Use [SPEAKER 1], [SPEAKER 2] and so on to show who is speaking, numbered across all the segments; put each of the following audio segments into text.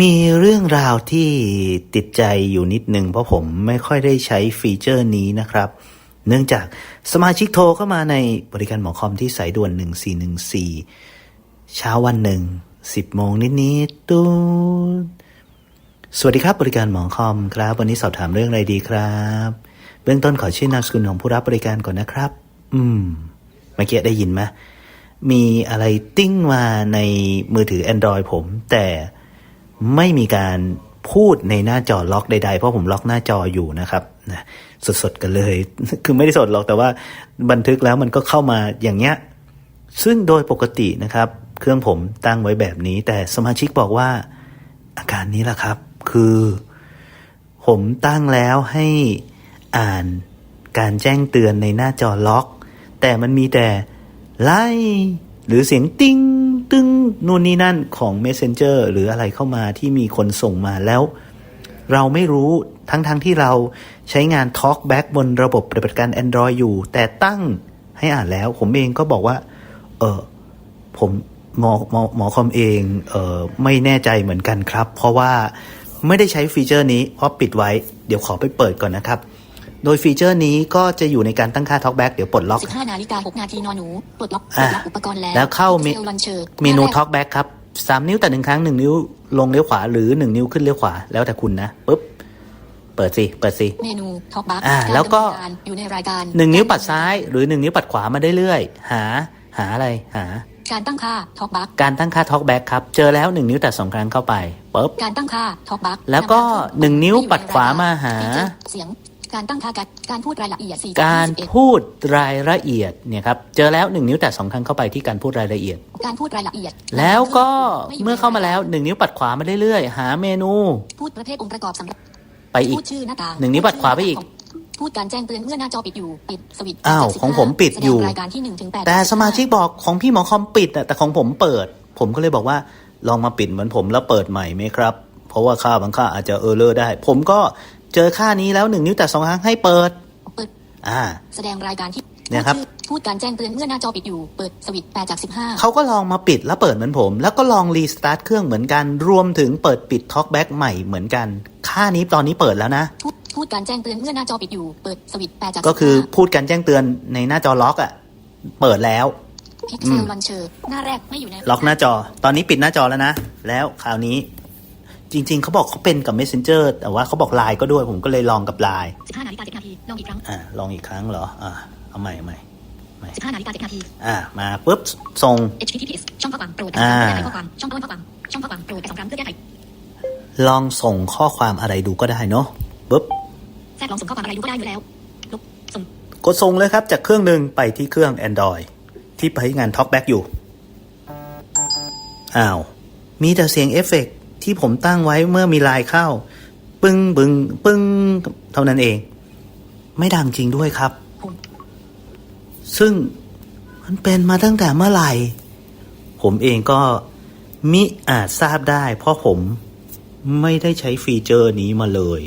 [SPEAKER 1] มีเรื่องราวที่ติดใจอยู่นิดนึงเพราะผมไม่ค่อยได้ใช้ฟีเจอร์นี้นะครับ เนื่องจากสมาชิกโทรเข้ามาในบริการหมอคอมที่สายด่วน 1414 เช้าวันหนึ่ง 10 โมงนิดๆตูดสวัสดีครับบริการหมอคอมครับ วันนี้สอบถามเรื่องอะไรดีครับ เบื้องต้นขอชื่อนามสกุลของผู้รับบริการก่อนนะครับ อืมเมื่อกี้ได้ยินไหมมีอะไรติ้งมาในมือถือ Android ผม แต่ ไม่มีการพูดในหน้าจอล็อกใดๆ เพราะผมล็อกหน้าจออยู่นะครับนะสดๆกันเลย คือไม่ได้สดหรอกแต่ว่าบันทึกแล้วมันก็เข้ามาอย่างเงี้ยซึ่งโดยปกตินะครับ เครื่องผมตั้งไว้แบบนี้ แต่สมาชิกบอกว่า อาการนี้แหละครับ คือ ผมตั้งแล้วให้อ่านการแจ้งเตือนในหน้าจอล็อก แต่มันมีแต่ไล่หรือเสียงติ้ง ตึ้งนู่นนี่นั่นของ Messenger หรืออะไรเข้ามาที่มีคนส่งมาแล้ว เราไม่รู้ทั้งๆทที่เราใช้งาน TalkBack บนระบบปฏิบัติการ Android อยู่ แต่ตั้งให้อ่านแล้ว ผมเองก็บอกว่า เออผมหมอหมอหมอคอมเองเออไม่แน่ใจเหมือนกันครับ เพราะว่าไม่ได้ใช้ฟีเจอร์นี้เพราะปิดไว้ เดี๋ยวขอไปเปิดก่อนนะครับ โดยฟีเจอร์นี้ก็จะอยู่ในการตั้งค่า TalkBack เดี๋ยวปลดล็อก
[SPEAKER 2] 15นาฬิกา6นาทีนอนหนูปลดล็อกปล
[SPEAKER 1] อะ
[SPEAKER 2] ดล็อกอุปกรณ์แล้ว
[SPEAKER 1] แล้วเข้าเม
[SPEAKER 2] เซลลันเชอร์
[SPEAKER 1] เมนู
[SPEAKER 2] หาแรก
[SPEAKER 1] TalkBack ครับสามนิ้วแต่หนึ่งครั้งหนึ่งนิ้วลงเลี้ยวขวาหรือหนึ่งนิ้วขึ้นเลี้ยวขวาแล้วแต่คุณนะปุ๊บเปิดสิเปิดสิ
[SPEAKER 2] เมนูท็อปบัค
[SPEAKER 1] อะแล้วก็
[SPEAKER 2] อยู่ในรายการ
[SPEAKER 1] หนึ่งนิ้วปัดซ้าย หรือหนึ่งนิ้วปัดขวามาได้เรื่อยๆหา หาอะไรหา
[SPEAKER 2] การตั้งค่าท็อปบัค
[SPEAKER 1] การตั้งค่า TalkBack ครับเจอแล้วหนึ่งนิ้วแต่สองครั้งเข้าไปปุ๊บ
[SPEAKER 2] การตั้งค่าท็อปบัค
[SPEAKER 1] แล้วก็หนึ่งนิ้วปัดขวามาหา
[SPEAKER 2] เสียง การตั้งค่าการการพูดรายละเอียด4
[SPEAKER 1] การ
[SPEAKER 2] 21
[SPEAKER 1] พูดรายละเอียดเนี่ยครับเจอแล้วหนึ่งนิ้วแต่สองครั้งเข้าไปที่การพูดรายละเอียด
[SPEAKER 2] การพูดรายละเอียด
[SPEAKER 1] แล้วก็
[SPEAKER 2] ไยู่
[SPEAKER 1] เมื่อเข้ามาแล้วหนึ่งนิ้วปัดขวามาเรื่อยๆ หาเมนู
[SPEAKER 2] พูดประเภทองค์ประกอบสำหรับ
[SPEAKER 1] ไปอีก
[SPEAKER 2] พูดชื่อหน้าต่าง
[SPEAKER 1] หนึ่งนิ้วปัดขวาไปอีก
[SPEAKER 2] พูดการแจ้งเตือนเมื่อหน้าจอปิดอยู่ปิดสวิตช์
[SPEAKER 1] อ้าว
[SPEAKER 2] จาก
[SPEAKER 1] ของผมปิดอยู่
[SPEAKER 2] แสงรายการที่1ถึง8
[SPEAKER 1] แต่สมาชิกบอกของพี่หมอคอมปิดอะแต่ของผมเปิด ผมก็เลยบอกว่าลองมาปิดเหมือนผมแล้วเปิดใหม่ไหมครับ เพราะว่าค่าบางค่าอาจจะเออร์เลอร์ได้ ผมก็ เจอค่านี้แล้วหนึ่งนิ้วแต่สองครั้งให้เปิด
[SPEAKER 2] เปิด
[SPEAKER 1] อ่า
[SPEAKER 2] แสดงรายการที่
[SPEAKER 1] เนี่ยครับ
[SPEAKER 2] พูดชื่อพูดการแจ้งเตือนเมื่อหน้าจอปิดอยู่ เปิดสวิตช์8จาก15
[SPEAKER 1] เขาก็ลองมาปิดแล้วเปิดเหมือนผม แล้วก็ลองรีสตาร์ทเครื่องเหมือนกัน รวมถึงเปิดปิด Talkback ใหม่เหมือนกัน ค่านี้ตอนนี้เปิดแล้วนะ
[SPEAKER 2] พูดพูดการแจ้งเตือนเมื่อหน้าจอปิดอยู่ เปิดสวิตช์8จาก
[SPEAKER 1] ก็คือพูดการแจ้งเตือนในหน้าจอล็อกอะเปิดแล้ว
[SPEAKER 2] พิกเซลลันเชอร์หน้าแรกไม่อยู่ใน
[SPEAKER 1] ล็อกหน้าจอ ตอนนี้ปิดหน้าจอแล้วนะ แล้วคราวนี้ จริง ๆ เขาบอกเขาเป็นกับ Messenger แต่ว่าเขาบอกไลน์ก็ด้วยผมก็เลยลองกับไลน์
[SPEAKER 2] 15นาฬิกา7นาทีลองอีกครั้ง
[SPEAKER 1] อ่าลองอีกครั้งเหรออ่าเอาใหม่เอาใหม่
[SPEAKER 2] 15นาฬิกา7นาที
[SPEAKER 1] อ่ามาปุ๊บส่ง
[SPEAKER 2] HTTPS ช่องข้อความโปรด
[SPEAKER 1] อ่า
[SPEAKER 2] แก้ไขข้อความช่องต้นข้อความช่องข้อความโปรดไปสองครั้งเพื่อแก้ไข
[SPEAKER 1] ลองส่งข้อความอะไรดูก็ได้เนาะปุ๊บ
[SPEAKER 2] แทรกลองส่งข้อความอะไรดูก็ได้อยู่แล้วลบส่ง
[SPEAKER 1] กดส่งเลยครับจากเครื่องหนึ่งไปที่เครื่อง Android ที่ไปงาน Talkback อยู่อ้าวมีแต่เสียงเอฟเฟกต์ ที่ผมตั้งไว้เมื่อมีไลน์เข้า ปึ้งบึงปึ้งเท่านั้นเอง ไม่ดังจริงด้วยครับ ซึ่งมันเป็นมาตั้งแต่เมื่อไหร่ ผมเองก็มิอาจทราบได้ เพราะผมไม่ได้ใช้ฟีเจอร์นี้มาเลย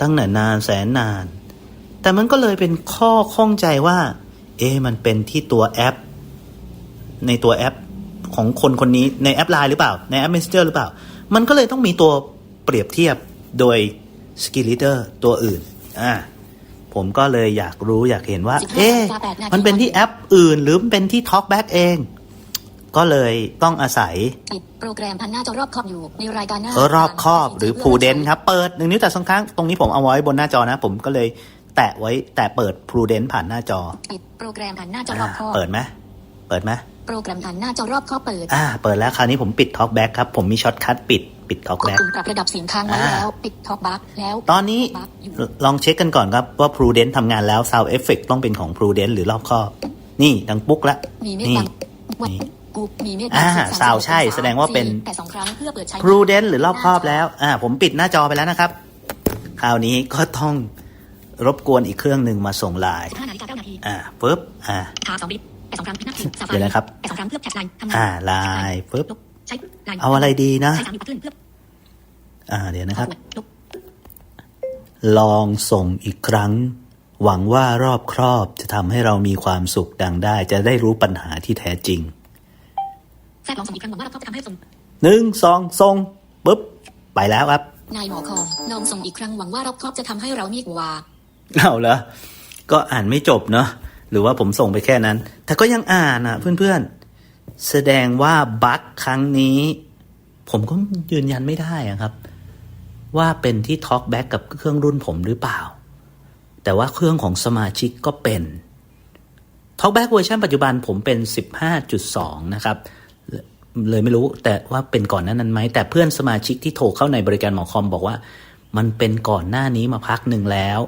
[SPEAKER 1] ตั้งแต่นานแสนนาน แต่มันก็เลยเป็นข้อข้องใจว่า เอ๊มันเป็นที่ตัวแอป ในตัวแอปของคนคนนี้ในแอปไลน์หรือเปล่า ในแอป Messenger หรือเปล่า มันก็เลยต้องมีตัวเปรียบเทียบโดย Skill Leader ตัวอื่นอ่าผมก็เลยอยากรู้อยากเห็นว่า
[SPEAKER 2] 15
[SPEAKER 1] เอ๊ะ
[SPEAKER 2] นาฬิกาแปดนาที
[SPEAKER 1] มันเป็นที่แอปอื่นหรือมันเป็นที่ Talkback เอง ก็เลยต้องอาศัย
[SPEAKER 2] ปิดโปรแกรมพันหน้าจอรอบขอบอยู่ในรายการหน้า
[SPEAKER 1] เออรอบครอบหรือ Prudent ครับ เปิดหนึ่งนิ้วแต่สองครั้งตรงนี้ผมเอาไว้บนหน้าจอนะ ผมก็เลยแตะไว้แตะเปิด Prudent ผ่านหน้าจอ
[SPEAKER 2] ปิดโปรแกรมพันหน้าจอร
[SPEAKER 1] อ่า
[SPEAKER 2] อบขอบ
[SPEAKER 1] เปิดไหมเปิดไหม
[SPEAKER 2] โปรแกรมพันหน้าจอรอบขอบเปิด
[SPEAKER 1] อ่า เปิดแล้วคราวนี้ผมปิด Talkback ครับ ผมมีช็อตคัทปิด ปิด
[SPEAKER 2] กด
[SPEAKER 1] Talkback
[SPEAKER 2] ปุ่มปรับระดับเสียงค้างไว้
[SPEAKER 1] อ่า
[SPEAKER 2] แล้ว ปิดท็อปบัคแล้ว
[SPEAKER 1] ตอนนี้
[SPEAKER 2] บัคอยู่
[SPEAKER 1] ลองเช็คกันก่อนครับว่า Prudent ทำงานแล้ว Sound Effect ต้องเป็นของ Prudent หรือรอบครอบนี่ดังปุ๊กละ
[SPEAKER 2] มีเมฆ
[SPEAKER 1] นี่
[SPEAKER 2] บังวัด
[SPEAKER 1] นี่
[SPEAKER 2] กูมีเมฆ
[SPEAKER 1] อ่า
[SPEAKER 2] บัง
[SPEAKER 1] ซาวด์ใช่ แสดงว่าเป็น
[SPEAKER 2] แต่สองครั้งเพื่อเปิดใช้
[SPEAKER 1] Prudent หรือรอบครอบแล้ว อ่า ผมปิดหน้าจอไปแล้วนะครับ คราวนี้ก็ต้องรบกวนอีกเครื่องหนึ่งมาส่งไลน์
[SPEAKER 2] 15นาฬิกา9นาที
[SPEAKER 1] อ่าปุ๊บ อ่า
[SPEAKER 2] ขาสองบิตแต่ สองครั้งนับถึงสา
[SPEAKER 1] เดี๋ยวนะครับ
[SPEAKER 2] แต่สองครั้งเพื่อแชทไลน์ทำงาน
[SPEAKER 1] อ่าไลน์ปุ๊บ
[SPEAKER 2] ลบใช้ไลน์
[SPEAKER 1] เอาอะไรดีนะ
[SPEAKER 2] ใช้สามบิตขึ้นเพื่อ
[SPEAKER 1] อ่าเดี๋ยวนะครับ
[SPEAKER 2] ลบ
[SPEAKER 1] ลองส่งอีกครั้ง หวังว่ารอบครอบจะทำให้เรามีความสุขดังได้ จะได้รู้ปัญหาที่แท้จริง
[SPEAKER 2] แทรกลองส่งอีกครั้งหวังว่าเราจะทำให้ส่ง
[SPEAKER 1] หนึ่งสองส่งปุ๊บไปแล้วครับ
[SPEAKER 2] นายหมอคอมลองส่งอีกครั้งหวังว่ารอบครอบจะทำให้เรามีกว่า
[SPEAKER 1] เอาเหรอก็อ่านไม่จบเนาะ หรือว่าผมส่งไปแค่นั้น แต่ก็ยังอ่านอะ เพื่อนๆ แสดงว่าบั๊กครั้งนี้ ผมก็ยืนยันไม่ได้อะครับ ว่าเป็นที่ Talkback กับเครื่องรุ่นผมหรือเปล่า แต่ว่าเครื่องของสมาชิกก็เป็น Talkback เวอร์ชันปัจจุบันผมเป็น 15.2 นะครับเลยไม่รู้แต่ว่าเป็นก่อนหนนั้นไหมแต่เพื่อนสมาชิกที่โทรเข้าในบริการหมอคอมบอกว่า มันเป็นก่อนหน้านี้มาพักหนึ่งแล้ว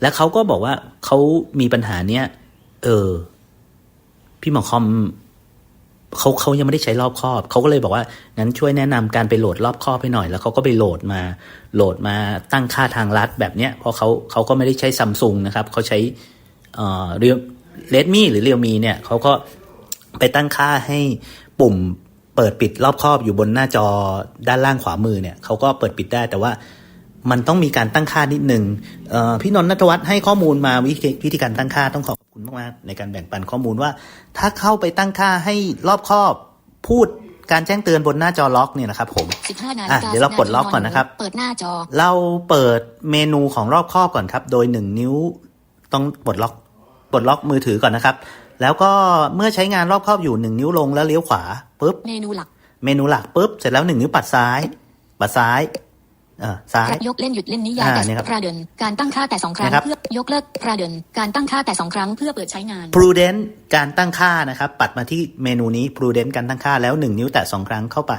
[SPEAKER 1] แล้วเขาก็บอกว่าเขามีปัญหาเนี้ย เออ พี่หมอคอมเขาเขายังไม่ได้ใช้รอบครอบ เขาก็เลยบอกว่างั้นช่วยแนะนำการไปโหลดรอบครอบให้หน่อย แล้วเขาก็ไปโหลดมา โหลดมาตั้งค่าทางลัดแบบเนี้ยเพราะเขาเขาก็ไม่ได้ใช้ซัมซุงนะครับเขาใช้เอ่อเรียเลดมี่หรือเรียวมีเนี่ยเขาก็ไปตั้งค่าให้ปุ่มเปิดปิดรอบครอบอยู่บนหน้าจอด้านล่างขวามือเนี่ยเขาก็เปิดปิดได้แต่ว่า มันต้องมีการตั้งค่านิดนึงเอ่อพี่นนท์นัทวัฒน์ให้ข้อมูลมาวิธีวิธีการตั้งค่าต้องขอบคุณมากๆในการแบ่งปันข้อมูลว่า ถ้าเข้าไปตั้งค่าให้รอบครอบพูดการแจ้งเตือนบนหน้าจอล็อกเนี่ยนะครับผม
[SPEAKER 2] 15นาฬิ
[SPEAKER 1] อะ
[SPEAKER 2] กา
[SPEAKER 1] เดี๋ยวเรา
[SPEAKER 2] 10
[SPEAKER 1] ปลดล็อกก่อนนะครับ
[SPEAKER 2] เปิดหน้าจอ
[SPEAKER 1] เราเปิดเมนูของรอบครอบก่อนครับ โดยหนึ่งนิ้วต้องปลดล็อกปลดล็อกมือถือก่อนนะครับ แล้วก็เมื่อใช้งานรอบครอบอยู่หนึ่งนิ้วลงแล้วเลี้ยวขวาปุ๊บ
[SPEAKER 2] เมนูหลัก
[SPEAKER 1] เมนูหลักปุ๊บเสร็จแล้วหนึ่งนิ้วปัดซ้าย ปัดซ้ายเออ ซ้าย
[SPEAKER 2] ยกเล่นหยุดเล่นนิยาย
[SPEAKER 1] อ่า
[SPEAKER 2] แต่
[SPEAKER 1] เนี่ยครับ
[SPEAKER 2] ประเดินการตั้งค่าแต่สองครั้ง
[SPEAKER 1] นะครับ
[SPEAKER 2] เพื่อยกเลิกประเดินการตั้งค่าแต่สองครั้งเพื่อเปิดใช้งาน
[SPEAKER 1] prudent การตั้งค่านะครับ ปัดมาที่เมนูนี้ prudent การตั้งค่าแล้วหนึ่งนิ้วแตะสองครั้งเข้าไป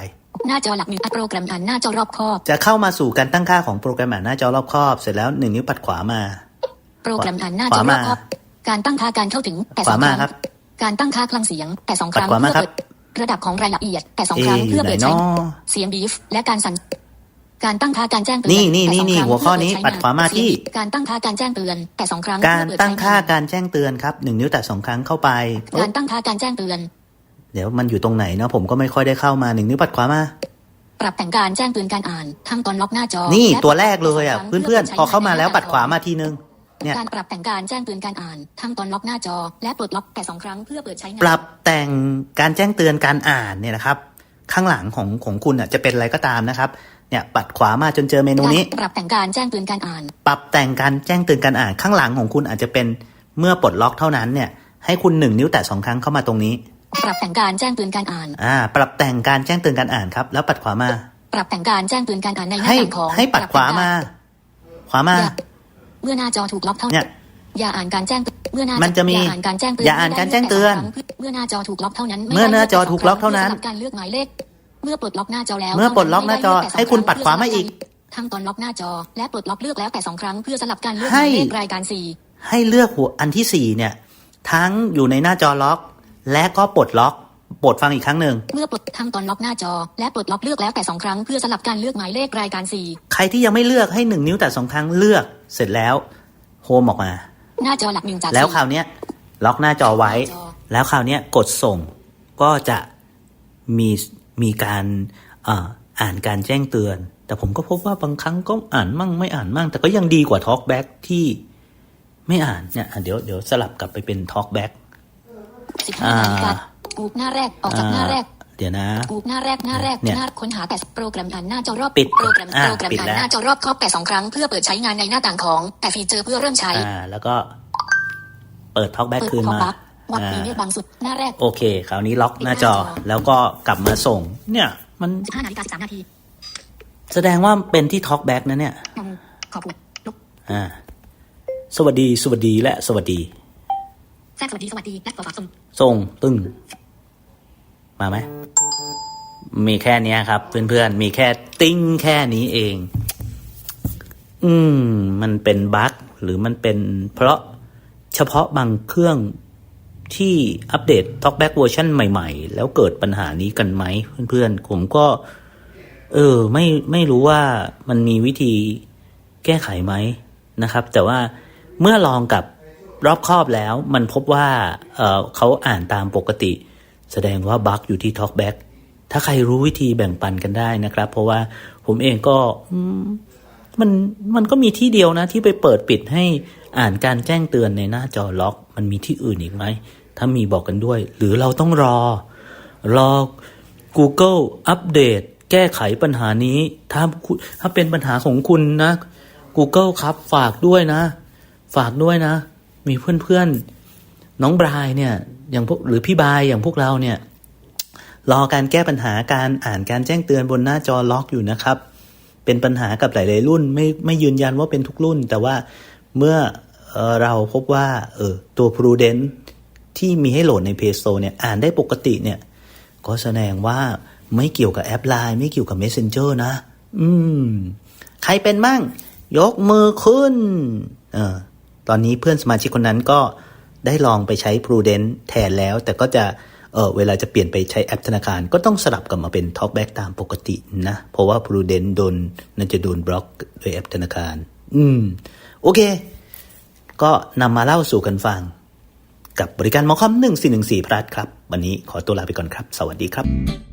[SPEAKER 2] หน้าจอหลักหนึ่งอัดโปรแกรมอ่านหน้าจอรอบครอบ
[SPEAKER 1] จะเข้ามาสู่การตั้งค่าของโปรแกรมอ่านหน้าจอรอบครอบเสร็จแล้วหนึ่งนิ้วปัดขวามา
[SPEAKER 2] โปรแกรมอ่านหน้า
[SPEAKER 1] ข
[SPEAKER 2] จอ
[SPEAKER 1] วารมา
[SPEAKER 2] อบครอบ การตั้งค่าการเข้าถึงแต่สอง
[SPEAKER 1] ขวา
[SPEAKER 2] ค
[SPEAKER 1] มา
[SPEAKER 2] รั้ง
[SPEAKER 1] ครับ
[SPEAKER 2] การตั้งค่าคลังเสียงแต่สองครั้ง
[SPEAKER 1] ปัดขวามา
[SPEAKER 2] เพื่อ
[SPEAKER 1] ครับ
[SPEAKER 2] เปิดระดับของรายละเอียดแต่สอง
[SPEAKER 1] เอ
[SPEAKER 2] ครั้ง
[SPEAKER 1] อ
[SPEAKER 2] เพื่
[SPEAKER 1] ยู่
[SPEAKER 2] อ
[SPEAKER 1] ไหน
[SPEAKER 2] เปิดใช้
[SPEAKER 1] เนาะ
[SPEAKER 2] เสียงบีฟและการสั่น การตั้งค่าการแจ้งเตือ
[SPEAKER 1] นี่นี่
[SPEAKER 2] แต่สอง
[SPEAKER 1] นี่
[SPEAKER 2] ครั้ง
[SPEAKER 1] หัวข้อนี้
[SPEAKER 2] เพื่เปิใช้
[SPEAKER 1] ปัดขวามาที่
[SPEAKER 2] เสียงบีฟการตั้งค่าการแจ้งเตือนแต่สองครั้ง
[SPEAKER 1] การ
[SPEAKER 2] เพื่อเปิด
[SPEAKER 1] ตั้ง
[SPEAKER 2] ใช้
[SPEAKER 1] ค่างการแจ้งเตือนครับหนึ่งนิ้วแตะสองครั้งเข้าไปปุ๊
[SPEAKER 2] กา
[SPEAKER 1] บ
[SPEAKER 2] รตั้งค่าการแจ้งเตือน
[SPEAKER 1] เดี๋ยวมันอยู่ตรงไหนเนาะผมก็ไม่ค่อยได้เข้ามาหนึ่งนิ้วปัดขวามา
[SPEAKER 2] ปรับแต่งการแจ้งเตือนการอ่านทั้งตอนล็อกหน้าจอ
[SPEAKER 1] นี่
[SPEAKER 2] และ
[SPEAKER 1] ตัวแรกเลยอะ
[SPEAKER 2] สงครั้ง
[SPEAKER 1] เพื่อน
[SPEAKER 2] ปิด
[SPEAKER 1] ๆพอเข้ามาแล้ว
[SPEAKER 2] ใช้งน
[SPEAKER 1] ปัดขวามาทีนึงเนี่ย
[SPEAKER 2] การปรับแต่งการแจ้งเตือนการอ่านทั้งตอนล็อกหน้าจอ และปลดล็อกแต่สองครั้งเพื่อเปิดใช้งาน
[SPEAKER 1] ปรับแต่งการแจ้งเตือนการอ่านเนี่ยนะครับ ข้างหลังของของคุณอะจะเป็นอะไรก็ตามนะครับ เนี่ยปัดขวามาจนเจอเมนูนี้
[SPEAKER 2] การปรับแต่งการแจ้งเตือนการอ่าน
[SPEAKER 1] ปรับแต่งการแจ้งเตือนการอ่านข้างหลังของคุณอาจจะเป็นเมื่อปลดล็อกเท่านั้นเนี่ยให้คุณหนึ่งนิ้วแตะสองครั้งเข้ามาตรงนี้
[SPEAKER 2] ปรับแต่งการแจ้งเตือนการอ่าน
[SPEAKER 1] อ่า ปรับแต่งการแจ้งเตือนการอ่านครับ แล้วปัดขวามา
[SPEAKER 2] ปรับแต่งการแจ้งเตือนการอ่านในหน้า
[SPEAKER 1] ให้
[SPEAKER 2] ต่างของ
[SPEAKER 1] ให้ปัดขวามา ขวามา
[SPEAKER 2] อย่าเมื่อหน้าจอถูกล็อกเท่า
[SPEAKER 1] เนี่ย
[SPEAKER 2] อย่าอ่านการแจ้งเตือนเมื่อหน้าจอ
[SPEAKER 1] มันจะมี
[SPEAKER 2] อย่าอ่านการแจ้งเตือน
[SPEAKER 1] อย่าอ่านการแจ้งเตือน
[SPEAKER 2] เมื่อหน้าจอถูกล็อกเท่านั้นไเมื่
[SPEAKER 1] อหน้าจอถูกล็อกเท่านั้น
[SPEAKER 2] พื่สลับการเลือกหมายเลข เมื่อปลดล็อกหน้าจอแล้ว
[SPEAKER 1] เมื่อปลดล็อกหน้าจอ
[SPEAKER 2] ไม่ได้เลืกแต่สง
[SPEAKER 1] ให้คุณ
[SPEAKER 2] รั้ง
[SPEAKER 1] ปัดขวามาอีก
[SPEAKER 2] ทั้งตอนล็อกหน้าจอ และปลดล็อกเลือกแล้วแต่สองครั้งเพื่อสลับการเลือกห
[SPEAKER 1] ให้
[SPEAKER 2] มายเลขรายการสี่
[SPEAKER 1] ให้เลือกหัวอันที่สี่เนี่ย ทั้งอยู่ในหน้าจอล็อก และก็ปลดล็อกปลดฟังอีกครั้งหนึ่ง
[SPEAKER 2] เมื่อปลดทั้งตอนล็อกหน้าจอ และปลดล็อกเลือกแล้วแต่สองครั้งเพื่อสลับการเลือกหมายเลขรายการสี่
[SPEAKER 1] ใครที่ยังไม่เลือกให้หนึ่งนิ้วแต่สองครั้งเลือกเสร็จแล้วโฮมออกมา
[SPEAKER 2] หน้าจอหลักหนึ่งจาก
[SPEAKER 1] แล้ว
[SPEAKER 2] สี่
[SPEAKER 1] คราวเนี้ยล็อกหน้าจอไว้
[SPEAKER 2] หน้าจอ
[SPEAKER 1] แล้วคราวเนี้ยกดส่งก็จะมี มีการเอ่ออ่านการแจ้งเตือน แต่ผมก็พบว่าบางครั้งก็อ่านมั่งไม่อ่านมั่ง แต่ก็ยังดีกว่า Talkback ที่ไม่อ่านเนี่ยอะเดี๋ยวเดี๋ยวสลับกลับไปเป็น Talkback
[SPEAKER 2] สิบห้านาฬิกากูหน้าแรกออกจากหน้าแรก
[SPEAKER 1] เดี๋ยวนะ
[SPEAKER 2] กูหน้าแรกหน้าแรก
[SPEAKER 1] เนี่ย
[SPEAKER 2] หน้าค้นหาแต่โปรแกรมอ่านหน้าจอรอบ
[SPEAKER 1] ปิด
[SPEAKER 2] โปรแกรม
[SPEAKER 1] อ่า
[SPEAKER 2] โปรแกรม
[SPEAKER 1] ปิด
[SPEAKER 2] อ่าน
[SPEAKER 1] แล้ว
[SPEAKER 2] หน้าจอรอบครอบแต่สองครั้งเพื่อเปิดใช้งานในหน้าต่างของแต่ฟีเจอร์เพื่อเริ่มใช้
[SPEAKER 1] อ่าแล้วก็เปิด Talkback
[SPEAKER 2] เปิด
[SPEAKER 1] คืน
[SPEAKER 2] พอ
[SPEAKER 1] มา
[SPEAKER 2] ปักวัด
[SPEAKER 1] อ่า
[SPEAKER 2] มีเมฆบางสุดหน้าแรก
[SPEAKER 1] โอเค คราวนี้ล็อกหน้าจอ
[SPEAKER 2] ปิดหน้าจอ
[SPEAKER 1] แล้วก็กลับมาส่ง เนี่ย มัน
[SPEAKER 2] สิบห้านาฬิกาสิบสามนาที
[SPEAKER 1] แสดงว่าเป็นที่ Talkback นะเนี่ย
[SPEAKER 2] งงขอบคุณลุก
[SPEAKER 1] อ่าสวัสดีสวัสดีและสวัสดี
[SPEAKER 2] แทรกสวัสดีสวัสดีและขอฝากส่ง
[SPEAKER 1] ส่งตึ้งมาไหมมีแค่เนี้ยครับ เพื่อนๆ มีแค่ติ้งแค่นี้เอง อืม มันเป็นบั๊กหรือมันเป็นเพราะเฉพาะบางเครื่อง ที่อัปเดต TalkBack เวอร์ชันใหม่ ๆ แล้วเกิดปัญหานี้กันไหมเพื่อนๆ ผมก็ เออไม่ไม่รู้ว่ามันมีวิธีแก้ไขไหมนะครับ แต่ว่าเมื่อลองกับรอบครอบแล้ว มันพบว่าเออเขาอ่านตามปกติ แสดงว่าบั๊กอยู่ที่ TalkBack ถ้าใครรู้วิธีแบ่งปันกันได้นะครับ เพราะว่าผมเองก็มันมันก็มีที่เดียวนะที่ไปเปิดปิดให้อ่านการแจ้งเตือนในหน้าจอล็อก มันมีที่อื่นอีกไหม ถ้ามีบอกกันด้วย หรือเราต้องรอ รอ Google อัปเดต แก้ไขปัญหานี้ ถ้าถ้าเป็นปัญหาของคุณนะ Google ครับฝากด้วยนะ ฝากด้วยนะ มีเพื่อนๆ น้องบรายเนี่ย อย่างพวกหรือพี่บายอย่างพวกเราเนี่ย รอการแก้ปัญหาการอ่านการแจ้งเตือนบนหน้าจอล็อกอยู่นะครับ เป็นปัญหากับหลาย ๆ รุ่น ไม่ไม่ยืนยันว่าเป็นทุกรุ่น แต่ว่าเมื่อ เราพบว่าเออตัว Prudent ที่มีให้โหลดใน Play Store เนี่ยอ่านได้ปกติเนี่ย ก็แสดงว่าไม่เกี่ยวกับแอปไลน์ไม่เกี่ยวกับ Messenger นะ อืม ใครเป็นมั่ง ยกมือขึ้น เออตอนนี้เพื่อนสมาชิกคนนั้นก็ได้ลองไปใช้ Prudent แทนแล้ว แต่ก็จะเออเวลาจะเปลี่ยนไปใช้แอปธนาคาร ก็ต้องสลับกลับมาเป็น Talkback ตามปกตินะ เพราะว่า Prudent โดนน่าจะโดนบล็อกโดยแอปธนาคาร อืม โอเค ก็นำมาเล่าสู่กันฟัง กับบริการหมอคอม 1414พลัสครับ วันนี้ขอตัวลาไปก่อนครับ สวัสดีครับ